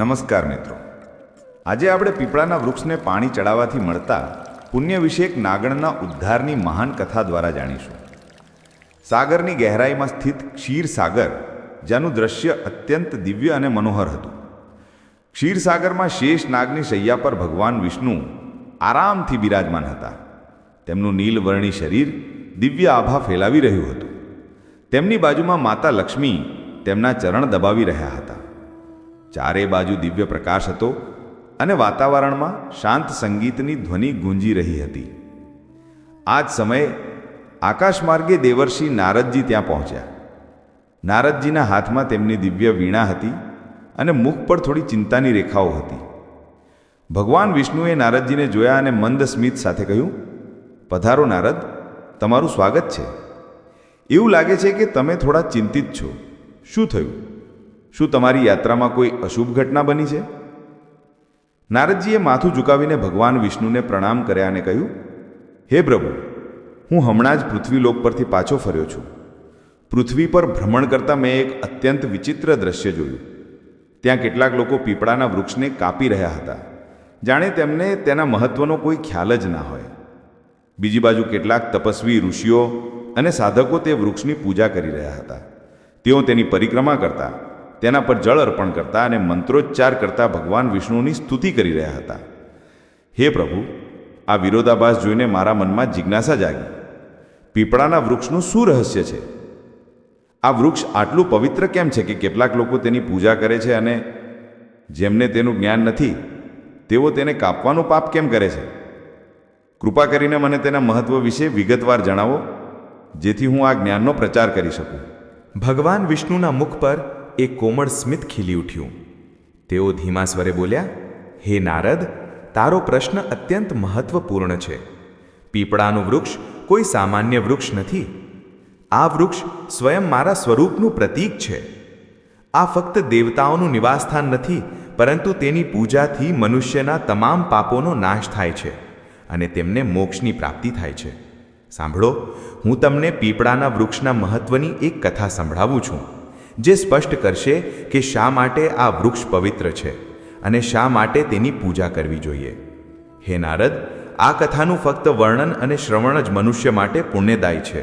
નમસ્કાર મિત્રો. આજે આપણે પીપળાના વૃક્ષને પાણી ચડાવવાથી મળતા પુણ્ય વિશે નાગણના ઉદ્ધારની મહાન કથા દ્વારા જાણીશું. સાગરની ગહેરાઈમાં સ્થિત ક્ષીરસાગર, જેનું દ્રશ્ય અત્યંત દિવ્ય અને મનોહર હતું. ક્ષીરસાગરમાં શેષ નાગની શૈયા પર ભગવાન વિષ્ણુ આરામથી બિરાજમાન હતા. તેમનું નીલવર્ણી શરીર દિવ્ય આભા ફેલાવી રહ્યું હતું. તેમની બાજુમાં માતા લક્ષ્મી તેમના ચરણ દબાવી રહ્યા હતા. ચારે બાજુ દિવ્ય પ્રકાશ હતો અને વાતાવરણમાં શાંત સંગીતની ધ્વનિ ગુંજી રહી હતી. આ જ સમયે આકાશમાર્ગે દેવર્ષિ નારદજી ત્યાં પહોંચ્યા. નારદજીના હાથમાં તેમની દિવ્ય વીણા હતી અને મુખ પર થોડી ચિંતાની રેખાઓ હતી. ભગવાન વિષ્ણુએ નારદજીને જોયા અને મંદ સ્મિત સાથે કહ્યું, પધારો નારદ, તમારું સ્વાગત છે. એવું લાગે છે કે તમે થોડા ચિંતિત છો. શું થયું? શું તમારી યાત્રામાં કોઈ અશુભ ઘટના બની છે? નારદજીએ માથું ઝુકાવીને ભગવાન વિષ્ણુને પ્રણામ કર્યા અને કહ્યું, હે પ્રભુ, હું હમણાં જ પૃથ્વીલોક પરથી પાછો ફર્યો છું. પૃથ્વી પર ભ્રમણ કરતાં મેં એક અત્યંત વિચિત્ર દ્રશ્ય જોયું. ત્યાં કેટલાક લોકો પીપળાના વૃક્ષને કાપી રહ્યા હતા. જાણે તેમને તેના મહત્વનો કોઈ ખ્યાલ જ ના હોય. બીજી બાજુ કેટલાક તપસ્વી ઋષિઓ અને સાધકો તે વૃક્ષની પૂજા કરી રહ્યા હતા. તેઓ તેની પરિક્રમા કરતા તેના પર જળ અર્પણ કરતા અને મંત્રોચ્ચાર કરતા ભગવાન વિષ્ણુની સ્તુતિ કરી રહ્યા હતા. હે પ્રભુ, આ વિરોધાભાસ જોઈને મારા મનમાં જિજ્ઞાસા જાગી. પીપળાના વૃક્ષનું શું રહસ્ય છે? આ વૃક્ષ આટલું પવિત્ર કેમ છે કે કેટલાક લોકો તેની પૂજા કરે છે અને જેમને તેનું જ્ઞાન નથી, તેઓ તેને કાપવાનું પાપ કેમ કરે છે? કૃપા કરીને મને તેના મહત્વ વિશે વિગતવાર જણાવો, જેથી હું આ જ્ઞાનનો પ્રચાર કરી શકું. ભગવાન વિષ્ણુના મુખ પર એક કોમળ સ્મિત ખીલી ઉઠ્યું. તેઓ ધીમા સ્વરે બોલ્યા, હે નારદ, તારો પ્રશ્ન અત્યંત મહત્વપૂર્ણ છે. પીપળાનું વૃક્ષ કોઈ સામાન્ય વૃક્ષ નથી. આ વૃક્ષ સ્વયં મારા સ્વરૂપનું પ્રતીક છે. આ ફક્ત દેવતાઓનું નિવાસસ્થાન નથી, પરંતુ તેની પૂજાથી મનુષ્યના તમામ પાપોનો નાશ થાય છે અને તેમને મોક્ષની પ્રાપ્તિ થાય છે. સાંભળો, હું તમને પીપળાના વૃક્ષના મહત્વની એક કથા સંભળાવું છું. જે સ્પષ્ટ કરશે કે શા માટે આ વૃક્ષ પવિત્ર છે અને શા માટે તેની પૂજા કરવી જોઈએ. હે નારદ, આ કથાનું ફક્ત વર્ણન અને શ્રવણ જ મનુષ્ય માટે પુણ્યદાયી છે.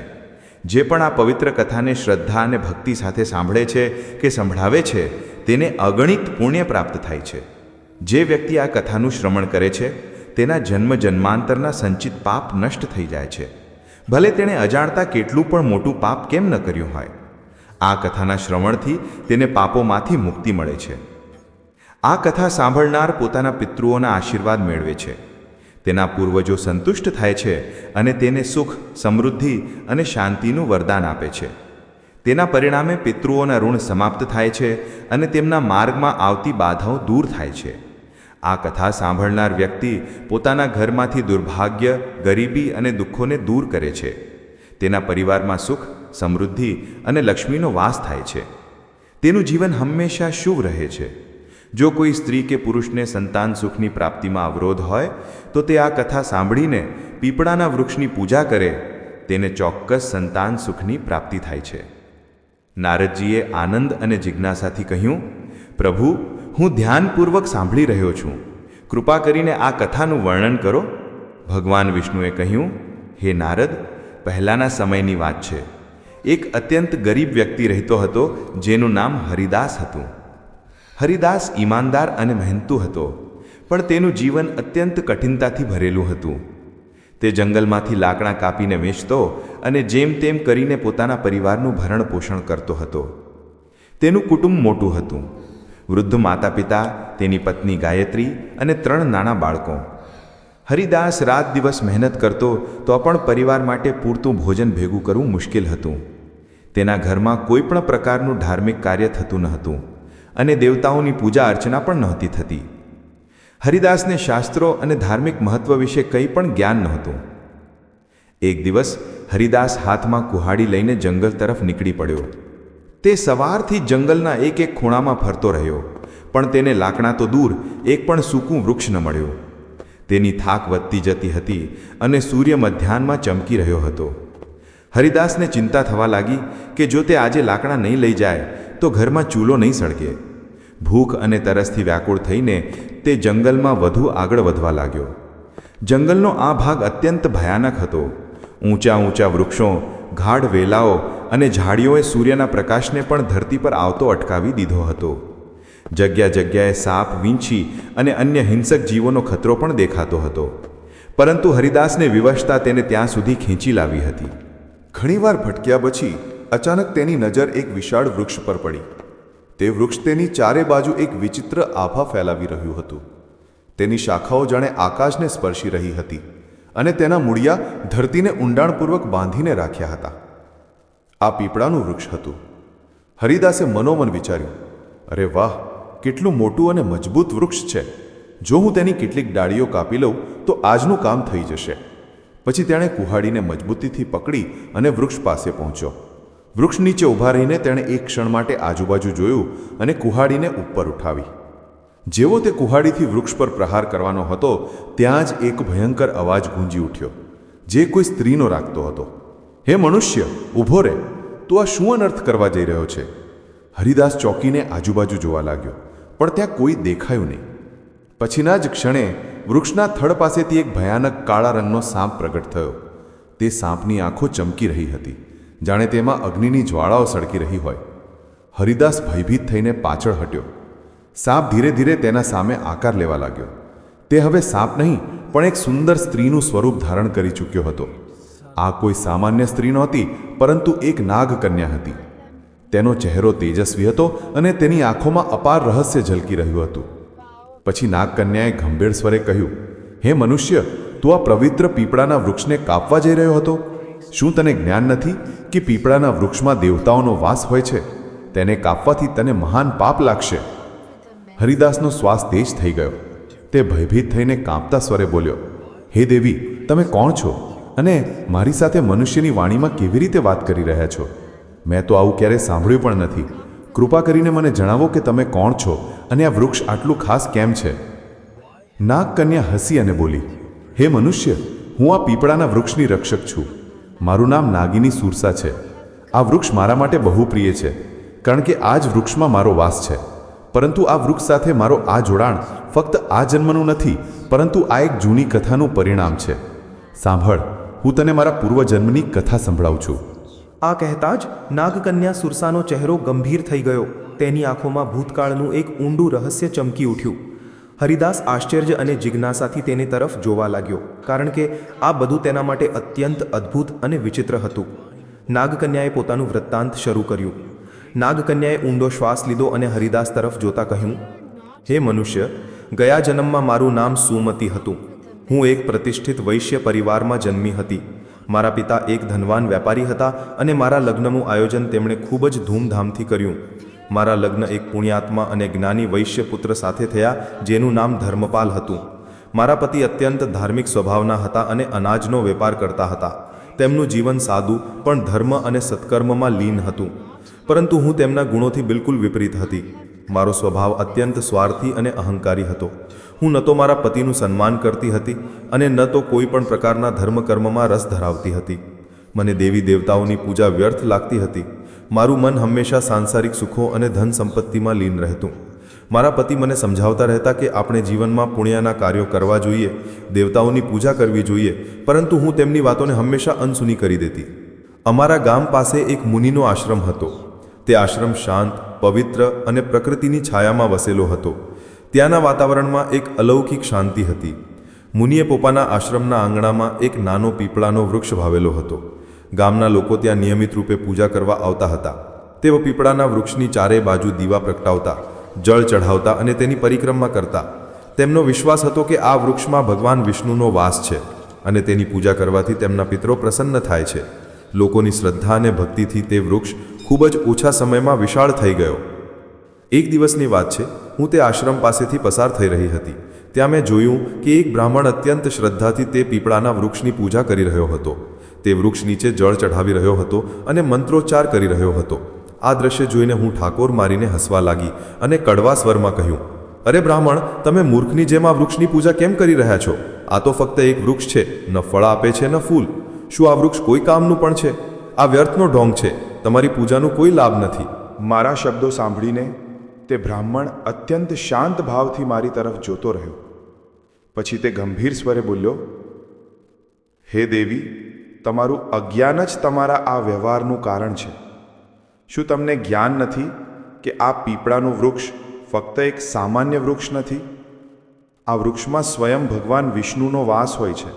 જે પણ આ પવિત્ર કથાને શ્રદ્ધા અને ભક્તિ સાથે સાંભળે છે કે સંભળાવે છે, તેને અગણિત પુણ્ય પ્રાપ્ત થાય છે. જે વ્યક્તિ આ કથાનું શ્રવણ કરે છે, તેના જન્મ જન્માંતરના સંચિત પાપ નષ્ટ થઈ જાય છે. ભલે તેણે અજાણતા કેટલું પણ મોટું પાપ કેમ ન કર્યું હોય આ કથાના શ્રવણથી તેને પાપોમાંથી મુક્તિ મળે છે. આ કથા સાંભળનાર પોતાના પિતૃઓના આશીર્વાદ મેળવે છે. તેના પૂર્વજો સંતુષ્ટ થાય છે અને તેને સુખ, સમૃદ્ધિ અને શાંતિનું વરદાન આપે છે. તેના પરિણામે પિતૃઓના ઋણ સમાપ્ત થાય છે અને તેમના માર્ગમાં આવતી બાધાઓ દૂર થાય છે. આ કથા સાંભળનાર વ્યક્તિ પોતાના ઘરમાંથી દુર્ભાગ્ય, ગરીબી અને દુઃખોને દૂર કરે છે. તેના પરિવારમાં સુખ સમૃદ્ધિ અને લક્ષ્મીનો વાસ થાય છે. તેનું જીવન હંમેશા શુભ રહે છે. જો કોઈ સ્ત્રી કે પુરુષને સંતાન સુખની પ્રાપ્તિમાં અવરોધ હોય, તો તે આ કથા સાંભળીને પીપળાના વૃક્ષની પૂજા કરે, તેને ચોક્કસ સંતાન સુખની પ્રાપ્તિ થાય છે. નારદજીએ આનંદ અને જિજ્ઞાસાથી કહ્યું, પ્રભુ, હું ધ્યાનપૂર્વક સાંભળી રહ્યો છું. કૃપા કરીને આ કથાનું વર્ણન કરો. ભગવાન વિષ્ણુએ કહ્યું, હે નારદ, પહેલાંના સમયની વાત છે. એક અત્યંત ગરીબ વ્યક્તિ રહેતો હતો, જેનું નામ હરિદાસ હતું. હરિદાસ ઈમાનદાર અને મહેનતુ હતો, પણ તેનું જીવન અત્યંત કઠિનતાથી ભરેલું હતું. તે જંગલમાંથી લાકડા કાપીને વેચતો અને જેમ તેમ કરીને પોતાના પરિવારનું ભરણ પોષણ કરતો હતો. તેનું કુટુંબ મોટું હતું. વૃદ્ધ માતા પિતા તેની પત્ની ગાયત્રી અને ત્રણ નાના બાળકો. હરિદાસ રાત દિવસ મહેનત કરતો તો પણ પરિવાર માટે પૂરતું ભોજન ભેગું કરવું મુશ્કેલ હતું. તેના ઘરમાં કોઈ પણ પ્રકારનું ધાર્મિક કાર્ય થતું ન હતું અને દેવતાઓની પૂજા અર્ચના પણ નહોતી થતી. હરિદાસને શાસ્ત્રો અને ધાર્મિક મહત્વ વિશે કંઈ પણ જ્ઞાન નહોતું. એક દિવસ હરિદાસ હાથમાં કુહાડી લઈને જંગલ તરફ નીકળી પડ્યો. તે સવારથી જંગલના એક એક ખૂણામાં ફરતો રહ્યો, પણ તેને લાકડા તો દૂર, એક પણ સૂકું વૃક્ષ ન મળ્યું. તેની થાક વધતી જતી હતી અને સૂર્ય મધ્યાહનમાં ચમકી રહ્યો હતો. હરિદાસને ચિંતા થવા લાગી કે જો તે આજે લાકડા નહીં લઈ જાય, તો ઘરમાં ચૂલો નહીં સળગે. ભૂખ અને તરસથી વ્યાકુળ થઈને તે જંગલમાં વધુ આગળ વધવા લાગ્યો. જંગલનો આ ભાગ અત્યંત ભયાનક હતો. ઊંચા ઊંચા વૃક્ષો, ગાઢ વેલાઓ અને ઝાડીઓએ સૂર્યના પ્રકાશને પણ ધરતી પર આવતો અટકાવી દીધો હતો. જગ્યા જગ્યાએ સાપ, વીંછી અને અન્ય હિંસક જીવોનો ખતરો પણ દેખાતો હતો. પરંતુ હરિદાસને વિવશતા તેને ત્યાં સુધી ખેંચી લાવી હતી. ઘણીવાર ભટક્યા પછી અચાનક તેની નજર એક વિશાળ વૃક્ષ પર પડી. તે વૃક્ષ તેની ચારે બાજુ એક વિચિત્ર આભા ફેલાવી રહ્યું હતું. તેની શાખાઓ જાણે આકાશને સ્પર્શી રહી હતી અને તેના મૂળિયા ધરતીને ઊંડાણપૂર્વક બાંધીને રાખ્યા હતા. આ પીપળાનું વૃક્ષ હતું. હરિદાસે મનોમન વિચાર્યું, અરે વાહ કેટલું મોટું અને મજબૂત વૃક્ષ છે. જો હું તેની કેટલીક ડાળીઓ કાપી લઉં, તો આજનું કામ થઈ જશે. પછી તેણે કુહાડીને મજબૂતીથી પકડી અને વૃક્ષ પાસે પહોંચ્યો. વૃક્ષ નીચે ઊભા રહીને તેણે એક ક્ષણ માટે આજુબાજુ જોયું અને કુહાડીને ઉપર ઉઠાવી. જેવો તે કુહાડીથી વૃક્ષ પર પ્રહાર કરવાનો હતો, ત્યાં જ એક ભયંકર અવાજ ગુંજી ઉઠ્યો. જે કોઈ સ્ત્રીનો રાખતો હતો. હે મનુષ્ય, ઊભો રહે તું આ શું અનર્થ કરવા જઈ રહ્યો છે? હરિદાસ ચોકીને આજુબાજુ જોવા લાગ્યો. પણ ત્યાં કોઈ દેખાયું નહીં. પછીના જ ક્ષણે વૃક્ષના થડ પાસેથી એક ભયાનક કાળા રંગનો સાંપ પ્રગટ થયો. તે સાંપની આંખો ચમકી રહી હતી. જાણે તેમાં અગ્નિની જ્વાળાઓ સળકી રહી હોય. હરિદાસ ભયભીત થઈને પાછળ હટ્યો. સાપ ધીરે ધીરે તેના સામે આકાર લેવા લાગ્યો. તે હવે સાપ નહીં, પણ એક સુંદર સ્ત્રીનું સ્વરૂપ ધારણ કરી ચૂક્યો હતો. આ કોઈ સામાન્ય સ્ત્રી નહોતી, પરંતુ એક નાગકન્યા હતી. તેનો ચહેરો તેજસ્વી હતો અને તેની આંખોમાં અપાર રહસ્ય ઝલકી રહ્યું હતું. પછી નાગકન્યાએ ગંભીર સ્વરે કહ્યું, હે મનુષ્ય, તું આ પવિત્ર પીપળાના વૃક્ષને કાપવા જઈ રહ્યો હતો? શું તને જ્ઞાન નથી કે પીપળાના વૃક્ષમાં દેવતાઓનો વાસ હોય છે? તેને કાપવાથી તને મહાન પાપ લાગશે. હરિદાસનો શ્વાસ તેજ થઈ ગયો. તે ભયભીત થઈને કાંપતા સ્વરે બોલ્યો, હે દેવી, તમે કોણ છો? અને મારી સાથે મનુષ્યની વાણીમાં કેવી રીતે વાત કરી રહ્યા છો? મેં તો આવું ક્યારેય સાંભળ્યું પણ નથી. કૃપા કરીને મને જણાવો કે તમે કોણ છો અને આ વૃક્ષ આટલું ખાસ કેમ છે? નાગકન્યા હસી અને બોલી, હે મનુષ્ય, હું આ પીપળાના વૃક્ષની રક્ષક છું. મારું નામ નાગિની સુરસા છે. આ વૃક્ષ મારા માટે બહુ પ્રિય છે, કારણ કે આ જ વૃક્ષમાં મારો વાસ છે. પરંતુ આ વૃક્ષ સાથે મારો આ જોડાણ ફક્ત આ જન્મનું નથી, પરંતુ આ એક જૂની કથાનું પરિણામ છે. સાંભળ, હું તને મારા પૂર્વજન્મની કથા સંભળાવું છું. આ કહેતા જ નાગકન્યા સુરસાનો ચહેરો ગંભીર થઈ ગયો. તેની આંખોમાં ભૂતકાળનું એક ઊંડું રહસ્ય ચમકી ઉઠ્યું. હરિદાસ આશ્ચર્ય અને જિજ્ઞાસાથી તેની તરફ જોવા લાગ્યો, કારણ કે આ બધું તેના માટે અત્યંત અદ્ભુત અને વિચિત્ર હતું. નાગકન્યાએ પોતાનું વૃત્તાંત શરૂ કર્યું. નાગકન્યાએ ઊંડો શ્વાસ લીધો અને હરિદાસ તરફ જોતા કહ્યું, હે મનુષ્ય, ગયા જન્મમાં મારું નામ સુમતી હતું. હું એક પ્રતિષ્ઠિત વૈશ્ય પરિવારમાં જન્મી હતી. મારા પિતા એક ધનવાન વેપારી હતા અને મારા લગ્નનું આયોજન તેમણે ખૂબ જ ધૂમધામથી કર્યું. મારા લગ્ન એક પુણ્યાત્મા અને જ્ઞાની વૈશ્ય પુત્ર સાથે થયા, જેનું નામ ધર્મપાલ હતું. મારા પતિ અત્યંત ધાર્મિક સ્વભાવના હતા અને અનાજનો વેપાર કરતા હતા. તેમનું જીવન સાદું, પણ ધર્મ અને સત્કર્મમાં લીન હતું. પરંતુ હું તેમના ગુણોથી બિલકુલ વિપરીત હતી. મારો સ્વભાવ અત્યંત સ્વાર્થી અને અહંકારી હતો. હું ન તો મારા પતિનું સન્માન કરતી હતી અને ન તો કોઈ પણ પ્રકારના ધર્મકર્મમાં રસ ધરાવતી હતી. મને દેવી દેવતાઓની પૂજા વ્યર્થ લાગતી હતી. મારું મન હંમેશા સાંસારિક સુખો અને ધન સંપત્તિમાં લીન રહેતું. મારા પતિ મને સમજાવતા રહેતા કે આપણે જીવનમાં પુણ્યના કાર્યો કરવા જોઈએ, દેવતાઓની પૂજા કરવી જોઈએ, પરંતુ હું તેમની વાતોને હંમેશા અનસુની કરી દેતી. અમારા ગામ પાસે એક મુનિનો આશ્રમ હતો. તે આશ્રમ શાંત, પવિત્ર અને પ્રકૃતિની છાયામાં વસેલો હતો. ત્યાંના વાતાવરણમાં એક અલૌકિક શાંતિ હતી. મુનિએ પોતાના આશ્રમના આંગણામાં એક નાનો પીપળાનો વૃક્ષ વાવેલો હતો. ગામના લોકો ત્યાં નિયમિત રૂપે પૂજા કરવા આવતા હતા. તેઓ પીપળાના વૃક્ષની ચારે બાજુ દીવા પ્રગટાવતા, જળ ચઢાવતા અને તેની પરિક્રમા કરતા. તેમનો વિશ્વાસ હતો કે આ વૃક્ષમાં ભગવાન વિષ્ણુનો વાસ છે અને તેની પૂજા કરવાથી તેમના પિતરો પ્રસન્ન થાય છે. લોકોની શ્રદ્ધા અને ભક્તિથી તે વૃક્ષ ખૂબ જ ઓછા સમયમાં વિશાળ થઈ ગયો. એક દિવસની વાત છે હું તે આશ્રમ પાસેથી પસાર થઈ રહી હતી. ત્યાં મેં જોયું કે એક બ્રાહ્મણ અત્યંત શ્રદ્ધાથી તે પીપળાના વૃક્ષની પૂજા કરી રહ્યો હતો. તે વૃક્ષ નીચે જળ ચઢાવી રહ્યો હતો અને મંત્રોચ્ચાર કરી રહ્યો હતો. આ દ્રશ્ય જોઈને હું ઠાકોર મારીને હસવા લાગી અને કડવા સ્વરમાં કહ્યું, અરે બ્રાહ્મણ, તમે મૂર્ખની જેમ આ વૃક્ષની પૂજા કેમ કરી રહ્યા છો? આ તો ફક્ત એક વૃક્ષ છે, ન ફળ આપે છે, ન ફૂલ. શું આ વૃક્ષ કોઈ કામનું પણ છે? આ વ્યર્થનો ઢોંગ છે. તમારી પૂજાનું કોઈ લાભ નથી. મારા શબ્દો સાંભળીને તે બ્રાહ્મણ અત્યંત શાંત ભાવથી મારી તરફ જોતો રહ્યો. પછી તે ગંભીર સ્વરે બોલ્યો, હે દેવી, તમારું અજ્ઞાન જ તમારા આ વ્યવહારનું કારણ છે. શું તમને જ્ઞાન નથી કે આ પીપળાનું વૃક્ષ ફક્ત એક સામાન્ય વૃક્ષ નથી? આ વૃક્ષમાં સ્વયં ભગવાન વિષ્ણુનો વાસ હોય છે.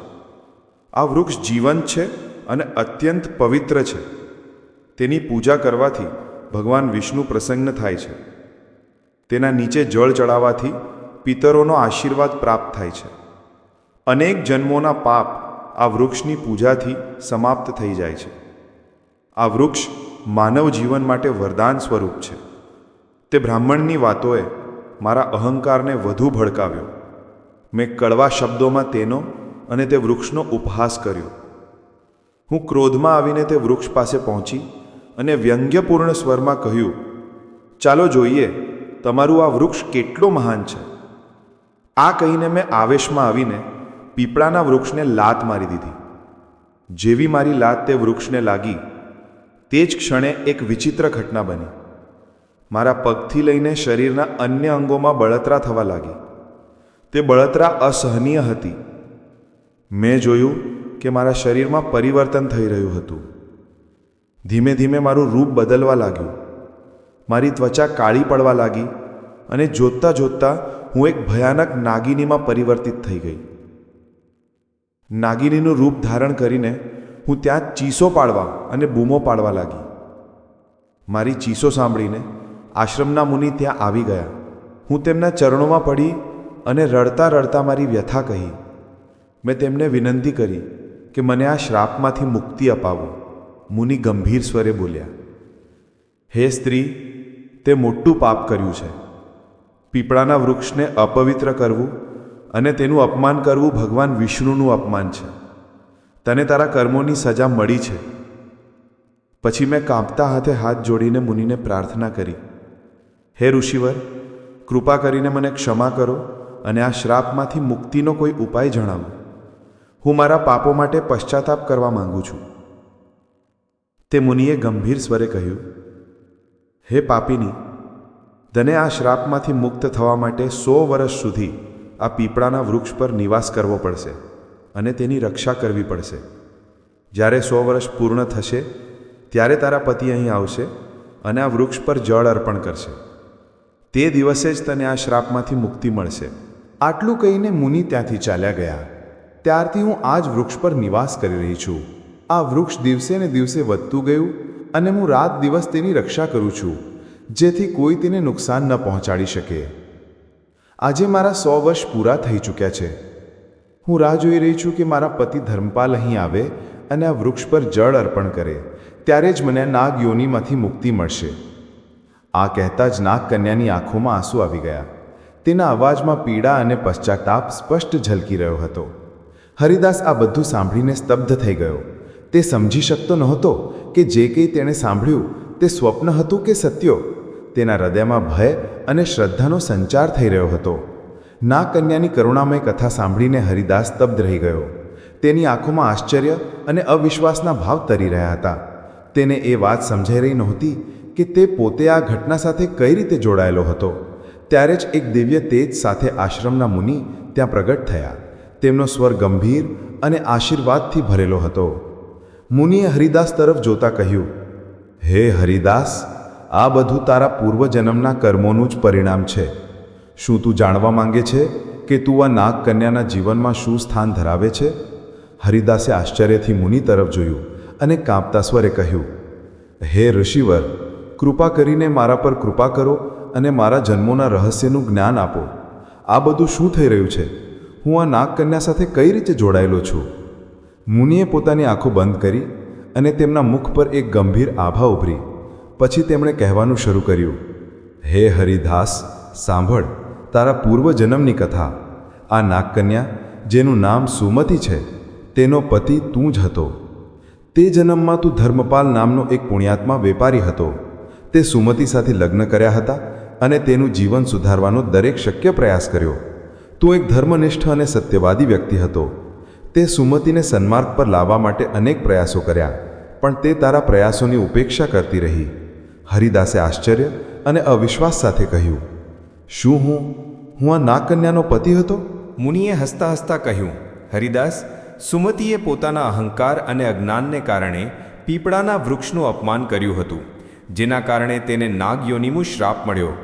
આ વૃક્ષ જીવંત છે અને અત્યંત પવિત્ર છે. તેની પૂજા કરવાથી ભગવાન વિષ્ણુ પ્રસન્ન થાય છે. તેના નીચે જળ ચડાવવાથી પિતરોનો આશીર્વાદ પ્રાપ્ત થાય છે. અનેક જન્મોના પાપ આ વૃક્ષની પૂજાથી સમાપ્ત થઈ જાય છે. આ વૃક્ષ માનવ જીવન માટે વરદાન સ્વરૂપ છે. તે બ્રાહ્મણની વાતોએ મારા અહંકારને વધુ ભડકાવ્યો. મેં કડવા શબ્દોમાં તેનો અને તે વૃક્ષનો ઉપહાસ કર્યો. હું ક્રોધમાં આવીને તે વૃક્ષ પાસે પહોંચી અને વ્યંગ્યપૂર્ણ સ્વરમાં કહ્યું, ચાલો જોઈએ તમારું આ વૃક્ષ કેટલો મહાન છે? આ કહીને મેં આવેશમાં આવીને પીપળાના વૃક્ષને લાત મારી દીધી. જેવી મારી લાત તે વૃક્ષને લાગી, તે જ ક્ષણે એક વિચિત્ર ઘટના બની. મારા પગથી લઈને શરીરના અન્ય અંગોમાં બળતરા થવા લાગી. તે બળતરા અસહનીય હતી. મેં જોયું કે મારા શરીરમાં પરિવર્તન થઈ રહ્યું હતું. ધીમે ધીમે મારું રૂપ બદલવા લાગ્યું. મારી ત્વચા કાળી પડવા લાગી અને જોતતા જોતતા હું એક ભયાનક નાગિનીમાં પરિવર્તિત થઈ ગઈ. નાગિનીનું રૂપ ધારણ કરીને હું ત્યાં ચીસો પાડવા અને બૂમો પાડવા લાગી. મારી ચીસો સાંભળીને આશ્રમના મુનિ ત્યાં આવી ગયા. હું તેમના ચરણોમાં પડી અને રડતા રડતા મારી વ્યથા કહી. મેં તેમને વિનંતી કરી કે મને આ શ્રાપમાંથી મુક્તિ અપાવો. મુનિ ગંભીર સ્વરે બોલ્યા, હે સ્ત્રી તે મોટું પાપ કર્યું છે. પીપળાના વૃક્ષને અપવિત્ર કરવું અને તેનું અપમાન કરવું ભગવાન વિષ્ણુનું અપમાન છે. તને તારા કર્મોની સજા મળી છે. પછી મેં કાંપતા હાથે હાથ જોડીને મુનિને પ્રાર્થના કરી. હે ઋષિવર, કૃપા કરીને મને ક્ષમા કરો અને આ શ્રાપમાંથી મુક્તિનો કોઈ ઉપાય જણાવો. હું મારા પાપો માટે પશ્ચાતાપ કરવા માંગુ છું. તે મુનિએ ગંભીર સ્વરે કહ્યું હે પાપીની તને આ શ્રાપમાંથી મુક્ત થવા માટે સો વર્ષ સુધી આ પીપળાના વૃક્ષ પર નિવાસ કરવો પડશે અને તેની રક્ષા કરવી પડશે. જ્યારે સો વર્ષ પૂર્ણ થશે, ત્યારે તારા પતિ અહીં આવશે અને આ વૃક્ષ પર જળ અર્પણ કરશે. તે દિવસે જ તને આ શ્રાપમાંથી મુક્તિ મળશે. આટલું કહીને મુનિ ત્યાંથી ચાલ્યા ગયા. ત્યારથી હું આ જ વૃક્ષ પર નિવાસ કરી રહી છું. આ વૃક્ષ દિવસે ને દિવસે વધતું ગયું અને હું રાત દિવસ તેની રક્ષા કરું છું, જેથી કોઈ તેને નુકસાન ન પહોંચાડી શકે. આજે મારા સો વર્ષ પૂરા થઈ ચૂક્યા છે. હું રાહ જોઈ રહી છું કે મારા પતિ ધર્મપાલ અહીં આવે અને આ વૃક્ષ પર જળ અર્પણ કરે, ત્યારે જ મને નાગ યોનિમાંથી મુક્તિ મળશે. આ કહેતા જ નાગકન્યાની આંખોમાં આંસુ આવી ગયા. તેના અવાજમાં પીડા અને પશ્ચાતાપ સ્પષ્ટ ઝલકી રહ્યો હતો. હરિદાસ આ બધું સાંભળીને સ્તબ્ધ થઈ ગયો. તે સમજી શકતો નહોતો કે જે કંઈ તેણે સાંભળ્યું તે સ્વપ્ન હતું કે સત્યો. તેના હૃદયમાં ભય અને શ્રદ્ધાનો સંચાર થઈ રહ્યો હતો. ના કન્યાની કરુણામય કથા સાંભળીને હરિદાસ સ્તબ્ધ રહી ગયો. તેની આંખોમાં આશ્ચર્ય અને અવિશ્વાસના ભાવ તરી રહ્યા હતા. તેને એ વાત સમજાઈ રહી નહોતી કે તે પોતે આ ઘટના સાથે કઈ રીતે જોડાયેલો હતો. ત્યારે જ એક દિવ્ય તેજ સાથે આશ્રમના મુનિ ત્યાં પ્રગટ થયા. તેમનો સ્વર ગંભીર અને આશીર્વાદથી ભરેલો હતો. મુનિએ હરિદાસ તરફ જોતા કહ્યું, હે હરિદાસ, આ બધું તારા પૂર્વજન્મના કર્મોનું જ પરિણામ છે. શું તું જાણવા માંગે છે કે તું આ નાગ કન્યાના જીવનમાં શું સ્થાન ધરાવે છે? હરિદાસે આશ્ચર્યથી મુનિ તરફ જોયું અને કાંપતા સ્વરે કહ્યું, હે ઋષિવર, કૃપા કરીને મારા પર કૃપા કરો અને મારા જન્મોના રહસ્યનું જ્ઞાન આપો. આ બધું શું થઈ રહ્યું છે? હું આ નાગકન્યા સાથે કઈ રીતે જોડાયેલો છું? મુનિએ પોતાની આંખો બંધ કરી અને તેમના મુખ પર એક ગંભીર આભા ઉભરી. પછી તેમણે કહેવાનું શરૂ કર્યું, હે હરિદાસ, સાંભળ, તારા પૂર્વજન્મની કથા. આ નાગકન્યા, જેનું નામ સુમતી છે, તેનો પતિ તું જ હતો. તે જન્મમાં તું ધર્મપાલ નામનો એક પુણ્યાત્મા વેપારી હતો. તે સુમતી સાથે લગ્ન કર્યા હતા અને તેનું જીવન સુધારવાનો દરેક શક્ય પ્રયાસ કર્યો. તું એક ધર્મનિષ્ઠ અને સત્યવાદી વ્યક્તિ હતો. તે સુમતીને સન્માર્ગ પર લાવવા માટે અનેક પ્રયાસો કર્યા, પણ તે તારા પ્રયાસોની ઉપેક્ષા કરતી રહી. હરિદાસે આશ્ચર્ય અને અવિશ્વાસ સાથે કહ્યું, શું હું? હું આ નાગકન્યાનો પતિ હતો? મુનિએ હસતા હસતા કહ્યું, હરિદાસ, સુમતીએ પોતાના અહંકાર અને અજ્ઞાનને કારણે પીપળાના વૃક્ષનું અપમાન કર્યું હતું, જેના કારણે તેને નાગયોનિમુ શ્રાપ મળ્યો.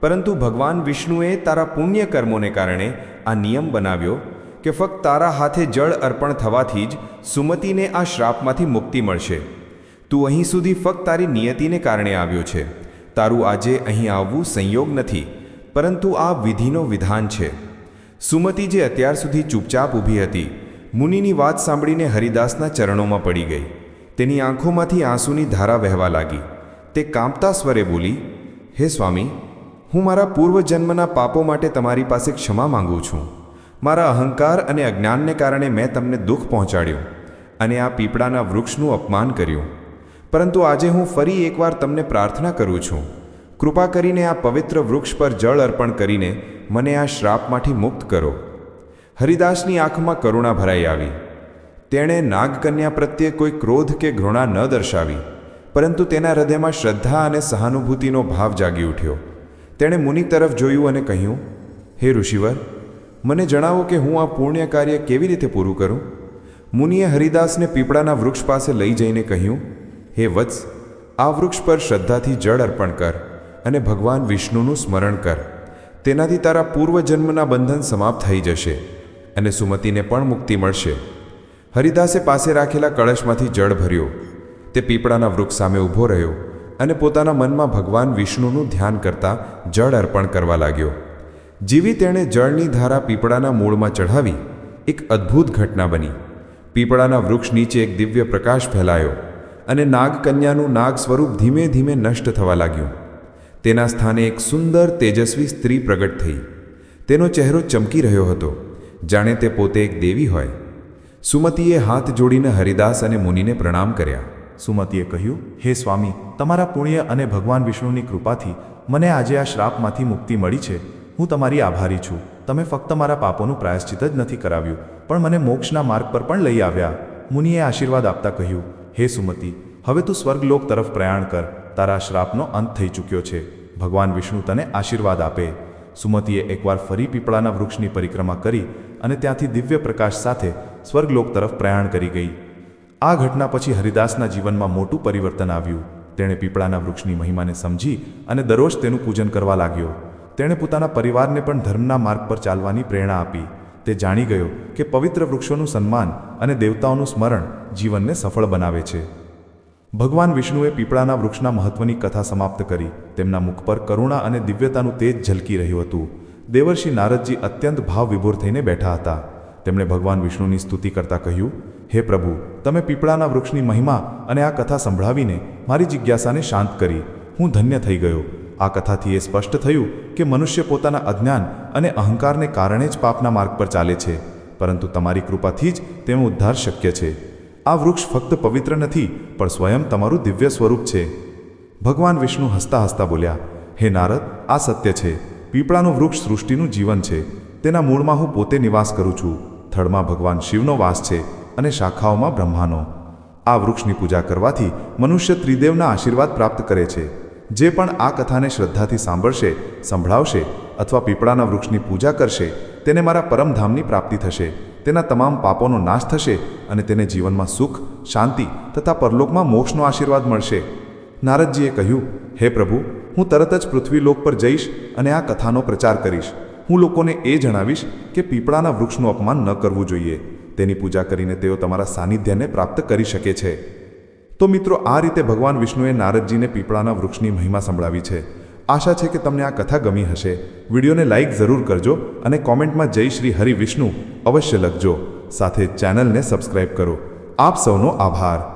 પરંતુ ભગવાન વિષ્ણુએ તારા પુણ્ય કર્મોને કારણે આ નિયમ બનાવ્યો કે ફક્ત તારા હાથે જળ અર્પણ થવાથી જ સુમતીને આ શ્રાપમાંથી મુક્તિ મળશે. તું અહીં સુધી ફક્ત તારી નિયતિને કારણે આવ્યો છે. તારું આજે અહીં આવવું સંયોગ નથી, પરંતુ આ વિધિનો વિધાન છે. સુમતી જે અત્યાર સુધી ચૂપચાપ ઊભી હતી, મુનિની વાત સાંભળીને હરિદાસના ચરણોમાં પડી ગઈ. તેની આંખોમાંથી આંસુની ધારા વહેવા લાગી. તે કાંપતા સ્વરે બોલી, હે સ્વામી, હું મારા પૂર્વજન્મના પાપો માટે તમારી પાસે ક્ષમા માંગુ છું. મારા અહંકાર અને અજ્ઞાનને કારણે મેં તમને દુઃખ પહોંચાડ્યું અને આ પીપળાના વૃક્ષનું અપમાન કર્યું. પરંતુ આજે હું ફરી એકવાર તમને પ્રાર્થના કરું છું. કૃપા કરીને આ પવિત્ર વૃક્ષ પર જળ અર્પણ કરીને મને આ શ્રાપમાંથી મુક્ત કરો. હરિદાસની આંખમાં કરુણા ભરાઈ આવી. તેણે નાગકન્યા પ્રત્યે કોઈ ક્રોધ કે ઘૃણા ન દર્શાવી, પરંતુ તેના હૃદયમાં શ્રદ્ધા અને સહાનુભૂતિનો ભાવ જાગી ઉઠ્યો. તેણે મુનિ તરફ જોયું અને કહ્યું, હે ઋષિવર મને જણાવો કે હું આ પુણ્ય કાર્ય કેવી રીતે પૂરું કરું? મુનિએ હરિદાસને પીપળાના વૃક્ષ પાસે લઈ જઈને કહ્યું, હે વત્સ, આ વૃક્ષ પર શ્રદ્ધાથી જળ અર્પણ કર અને ભગવાન વિષ્ણુનું સ્મરણ કર. તેનાથી તારા પૂર્વજન્મના બંધન સમાપ્ત થઈ જશે અને સુમતીને પણ મુક્તિ મળશે. હરિદાસે પાસે રાખેલા કળશમાંથી જળ ભર્યો. તે પીપળાના વૃક્ષ સામે ઊભો રહ્યો અને પોતાના મનમાં ભગવાન વિષ્ણુનું ધ્યાન કરતા જળ અર્પણ કરવા લાગ્યો. જેવી તેણે જળની ધારા પીપળાના મૂળમાં ચઢાવી, એક અદ્ભુત ઘટના બની. પીપળાના વૃક્ષ નીચે એક દિવ્ય પ્રકાશ ફેલાયો અને નાગકન્યાનું નાગ સ્વરૂપ ધીમે ધીમે નષ્ટ થવા લાગ્યું. તેના સ્થાને એક સુંદર, તેજસ્વી સ્ત્રી પ્રગટ થઈ. તેનો ચહેરો ચમકી રહ્યો હતો. જાણે તે પોતે એક દેવી હોય. સુમતીએ હાથ જોડીને હરિદાસ અને મુનિને પ્રણામ કર્યા. સુમતીએ કહ્યું, હે સ્વામી, તમારા પુણ્ય અને ભગવાન વિષ્ણુની કૃપાથી મને આજે આ શ્રાપમાંથી મુક્તિ મળી છે. હું તમારી આભારી છું. તમે ફક્ત મારા પાપોનું પ્રાયશ્ચિત જ નથી કરાવ્યું, પણ મને મોક્ષના માર્ગ પર પણ લઈ આવ્યા. મુનિએ આશીર્વાદ આપતા કહ્યું, હે સુમતી, હવે તું સ્વર્ગલોક તરફ પ્રયાણ કર. તારા શ્રાપનો અંત થઈ ચૂક્યો છે. ભગવાન વિષ્ણુ તને આશીર્વાદ આપે. સુમતીએ એકવાર ફરી પીપળાના વૃક્ષની પરિક્રમા કરી અને ત્યાંથી દિવ્ય પ્રકાશ સાથે સ્વર્ગલોક તરફ પ્રયાણ કરી ગઈ. આ ઘટના પછી હરિદાસના જીવનમાં મોટું પરિવર્તન આવ્યું. તેણે પીપળાના વૃક્ષની મહિમાને સમજી અને દરરોજ તેનું પૂજન કરવા લાગ્યો. તેણે પોતાના પરિવારને પણ ધર્મના માર્ગ પર ચાલવાની પ્રેરણા આપી. તે જાણી ગયો કે પવિત્ર વૃક્ષોનું સન્માન અને દેવતાઓનું સ્મરણ જીવનને સફળ બનાવે છે. ભગવાન વિષ્ણુએ પીપળાના વૃક્ષના મહત્વની કથા સમાપ્ત કરી. તેમના મુખ પર કરુણા અને દિવ્યતાનું તેજ ઝલકી રહ્યું હતું. દેવર્ષિ નારદજી અત્યંત ભાવ વિભોર થઈને બેઠા હતા. તેમણે ભગવાન વિષ્ણુની સ્તુતિ કરતા કહ્યું, હે પ્રભુ, તમે પીપળાના વૃક્ષની મહિમા અને આ કથા સંભળાવીને મારી જિજ્ઞાસાને શાંત કરી. હું ધન્ય થઈ ગયો. આ કથાથી એ સ્પષ્ટ થયું કે મનુષ્ય પોતાના અજ્ઞાન અને અહંકારને કારણે જ પાપના માર્ગ પર ચાલે છે, પરંતુ તમારી કૃપાથી જ તેનો ઉદ્ધાર શક્ય છે. આ વૃક્ષ ફક્ત પવિત્ર નથી, પણ સ્વયં તમારું દિવ્ય સ્વરૂપ છે. ભગવાન વિષ્ણુ હસતા હસતા બોલ્યા, હે નારદ, આ સત્ય છે. પીપળાનું વૃક્ષ સૃષ્ટિનું જીવન છે. તેના મૂળમાં હું પોતે નિવાસ કરું છું. થડમાં ભગવાન શિવનો વાસ છે અને શાખાઓમાં બ્રહ્માનો. આ વૃક્ષની પૂજા કરવાથી મનુષ્ય ત્રિદેવના આશીર્વાદ પ્રાપ્ત કરે છે. જે પણ આ કથાને શ્રદ્ધાથી સાંભળશે, સંભળાવશે અથવા પીપળાના વૃક્ષની પૂજા કરશે, તેને મારા પરમધામની પ્રાપ્તિ થશે. તેના તમામ પાપોનો નાશ થશે અને તેને જીવનમાં સુખ, શાંતિ તથા પરલોકમાં મોક્ષનો આશીર્વાદ મળશે. નારદજીએ કહ્યું, હે પ્રભુ, હું તરત જ પૃથ્વીલોક પર જઈશ અને આ કથાનો પ્રચાર કરીશ. હું લોકોને એ જણાવીશ કે પીપળાના વૃક્ષનું અપમાન ન કરવું જોઈએ. તેની પૂજા કરીને તેઓ તમારા સાનિધ્યને પ્રાપ્ત કરી શકે છે. તો મિત્રો, આ રીતે ભગવાન વિષ્ણુએ નારદજીને પીપળાના વૃક્ષની મહિમા સંભળાવી છે. આશા છે કે તમને આ કથા ગમી હશે. વિડીયોને લાઇક જરૂર કરજો અને કોમેન્ટમાં જય શ્રી હરિ વિષ્ણુ અવશ્ય લખજો. સાથે ચેનલને સબસ્ક્રાઇબ કરો. આપ સૌનો આભાર.